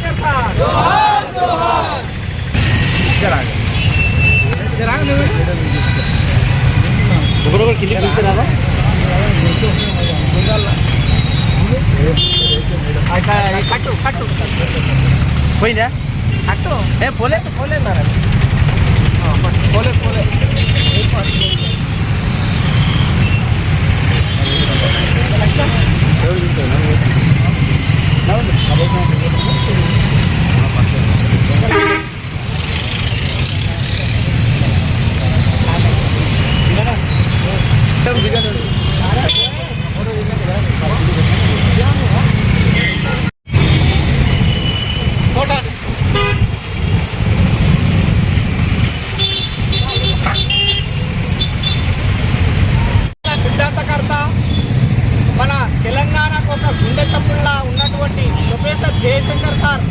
जाएंगे साथ जोहार जोहार इधर आ इधर आ बरोबर किल्ली किल्ली करा अच्छा कटो कटो कोई ना कटो ए बोले बोले ना बोले बोले ఒక గుండె చప్పుల్లా ఉన్నటువంటి ప్రొఫెసర్ జయశంకర్ సార్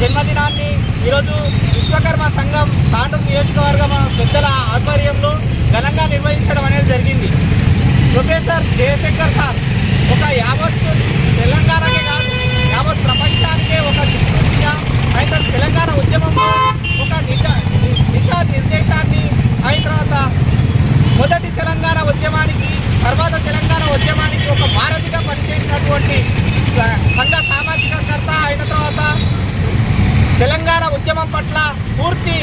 జన్మదినాన్ని ఈరోజు విశ్వకర్మ సంఘం తాండూరు నియోజకవర్గం పెద్దల ఆధ్వర్యంలో ఘనంగా నిర్వహించడం అనేది జరిగింది. ప్రొఫెసర్ జయశంకర్ సార్ ఒక యావత్ తెలంగాణకే కాదు యావత్ ప్రపంచానికే ఒక దిక్సూచిగా అయితే తెలంగాణ ఉద్యమంలో ఒక నిజ దిశా నిర్దేశాన్ని అయిన తర్వాత మొదటి తెలంగాణ ఉద్యమానికి తర్వాత తెలంగాణ ఉద్యమానికి ఒక వారధిగా పనిచేసినటువంటి సంఘ సంఘ సామాజికకర్త అయిన తర్వాత తెలంగాణ ఉద్యమం పట్ల పూర్తి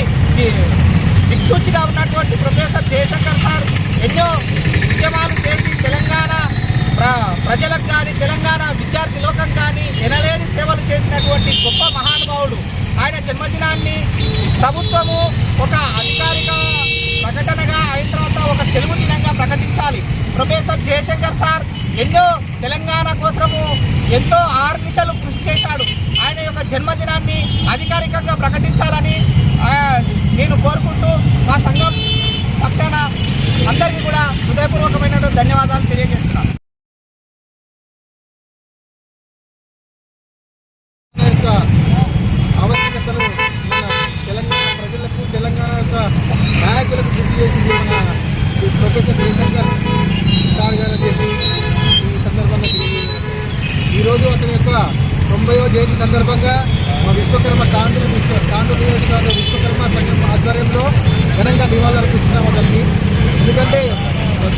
దిక్సూచిగా ఉన్నటువంటి ప్రొఫెసర్ జయశంకర్ సార్ ఎన్నో ఉద్యమాలు చేసి తెలంగాణ ప్ర ప్రజలకు కానీ తెలంగాణ విద్యార్థి లోకం కానీ ఎనలేని సేవలు చేసినటువంటి గొప్ప మహానుభావుడు. ఆయన జన్మదినాన్ని ప్రభుత్వము ఒక అధికారిక ప్రకటనగా అయిన తర్వాత ఒక సెలవు దినంగా ప్రకటించాలి. ప్రొఫెసర్ జయశంకర్ సార్ ఎన్నో తెలంగాణ కోసము ఎంతో ఆర్నిశలు కృషి చేశాడు. ఆయన యొక్క జన్మదినాన్ని అధికారికంగా ప్రకటించాలని నేను కోరుకుంటూ మా సంఘం పక్షాన అందరికీ కూడా హృదయపూర్వకమైన ధన్యవాదాలు తెలియజేస్తున్నాను. తెలంగాణ తెలంగాణ ప్రజలకు తెలంగాణ యొక్క నాయకులకు గుర్తు చేసింది మన ప్రొఫెసర్ జయశంకర్. ఈరోజు అతని యొక్క తొంభైవ జయంతి సందర్భంగా మా విశ్వకర్మ తాండూరు విశ్వ తాండూరు నియోజకవర్గ విశ్వకర్మ సంఘం ఆధ్వర్యంలో ఘనంగా నివాళులు అర్పిస్తున్నాం అతనికి. ఎందుకంటే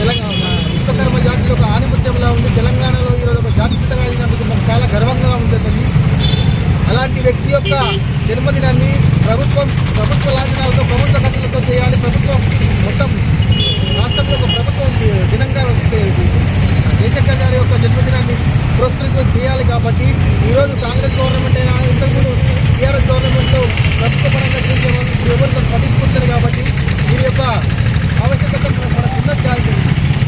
తెలంగాణ విశ్వకర్మ జాతిలో ఒక ఆనిముత్యంలా ఉంది. తెలంగాణలో ఈరోజు ఒక జాతిపితగా అయినందుకు మనకు చాలా గర్వంగా ఉంది అతన్ని అలాంటి వ్యక్తి యొక్క జన్మదినాన్ని ప్రభుత్వం ప్రభుత్వ లాంఛనాలతో ప్రభుత్వ ఖర్చులతో చేయాలి. ప్రభుత్వం మొత్తం రాష్ట్రంలో ఒక ప్రభుత్వం దినంగా దేశ గారి యొక్క జన్మదినాన్ని పురస్కరించుకొని చేయాలి కాబట్టి ఈరోజు కాంగ్రెస్ గవర్నమెంట్ అయినా ఇంతకుముందు టీఆర్ఎస్ గవర్నమెంట్లో ప్రభుత్వ పరంగా చేసే వాళ్ళు ఇప్పుడు ఎవరు పట్టించుకుంటారు కాబట్టి వీరి యొక్క ఆవశ్యకత మన- మనకు ఉన్నది కాదు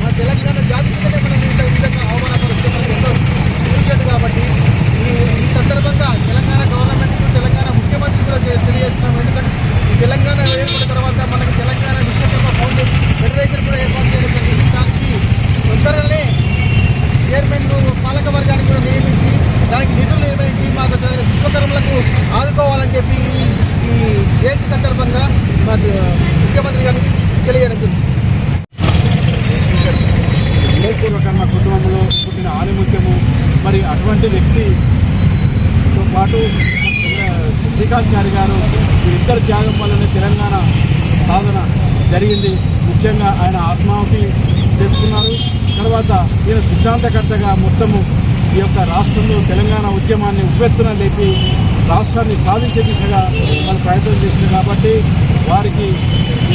మన తెలంగాణ జాతి కంటే మనం ఇంత విధంగా అవమానపరుస్తే మనకు ఎంతో కాబట్టి ఈ సందర్భంగా తెలంగాణ గవర్నమెంట్ తెలంగాణ ముఖ్యమంత్రి కూడా తె- తెలియజేస్తున్నాం ఎందుకంటే ఈ తెలంగాణ ఏర్పడిన తర్వాత మనకి తెలంగాణ విశ్వకర్మ ఫౌండేషన్ ఫెడరేషన్ కూడా ఏర్పాటు చేయడం జరిగింది దానికి తొందరగానే చైర్మన్ పాలక వర్గాన్ని కూడా నియమించి దానికి నిధులు నిర్వహించి మాకు తె- విశ్వకర్మలకు ఆదుకోవాలని చెప్పి ఈ- ఈ జయంతి సందర్భంగా మా ముఖ్యమంత్రి గారికి తెలియజేయడం జరిగింది వివేకపూర్వకంగా కుటుంబంలో ముఖ్యము మరి అటువంటి వ్యక్తితో పాటు శ్రీకాంత్ గారు వీరిద్దరు త్యాగం వల్లనే తెలంగాణ సాధన జరిగింది. ముఖ్యంగా ఆయన ఆత్మాహుతి చేసుకున్నారు. తర్వాత ఈయన సిద్ధాంతకర్తగా మొత్తము ఈ యొక్క రాష్ట్రంలో తెలంగాణ ఉద్యమాన్ని ఉపెత్తున లేపి రాష్ట్రాన్ని సాధించే దిశగా వాళ్ళు ప్రయత్నం చేసింది కాబట్టి వారికి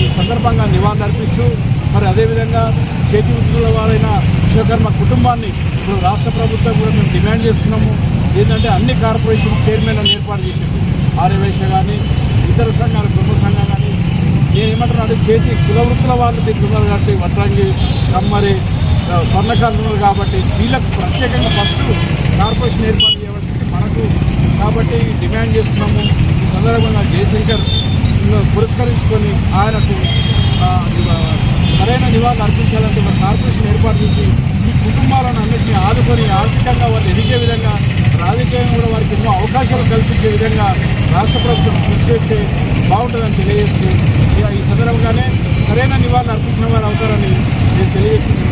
ఈ సందర్భంగా నివాళులు అర్పిస్తూ మరి అదేవిధంగా చేతి వృత్తుల వారైన విశ్వకర్మ కుటుంబాన్ని ఇప్పుడు రాష్ట్ర ప్రభుత్వం కూడా మేము డిమాండ్ చేస్తున్నాము. ఏంటంటే అన్ని కార్పొరేషన్ చైర్మన్లను ఏర్పాటు చేసింది ఆర్యవైశ్య కానీ ఇతర సంఘాలు కుటుంబ సంఘం కానీ నేను అంటే చేతి కుల వృత్తుల వాళ్ళు దీంట్లో కాబట్టి వడ్రంగి కమ్మరి స్వర్ణకాలు ఉన్నారు కాబట్టి వీళ్ళకు ప్రత్యేకంగా ఫస్ట్ కార్పొరేషన్ ఏర్పాటు చేయవలసింది మనకు. కాబట్టి డిమాండ్ చేస్తున్నాము. ఈ సందర్భంగా జయశంకర్ పురస్కరించుకొని ఆయనకు సరైన నివాళులు అర్పించాలంటే ఒక కార్పొరేషన్ ఏర్పాటు చేసి ఈ కుటుంబాలను అన్నింటినీ ఆదుకొని ఆర్థికంగా వాళ్ళు ఎదిగే విధంగా రాజకీయంగా కూడా వారికి ఎన్నో అవకాశాలు కల్పించే విధంగా రాష్ట్ర ప్రభుత్వం కృషి చేస్తే బాగుంటుందని తెలియజేస్తూ ఇక ఈ సందర్భంగానే సరైన నివాళులు అర్పించిన వారు అవుతారని నేను తెలియజేస్తున్నాను.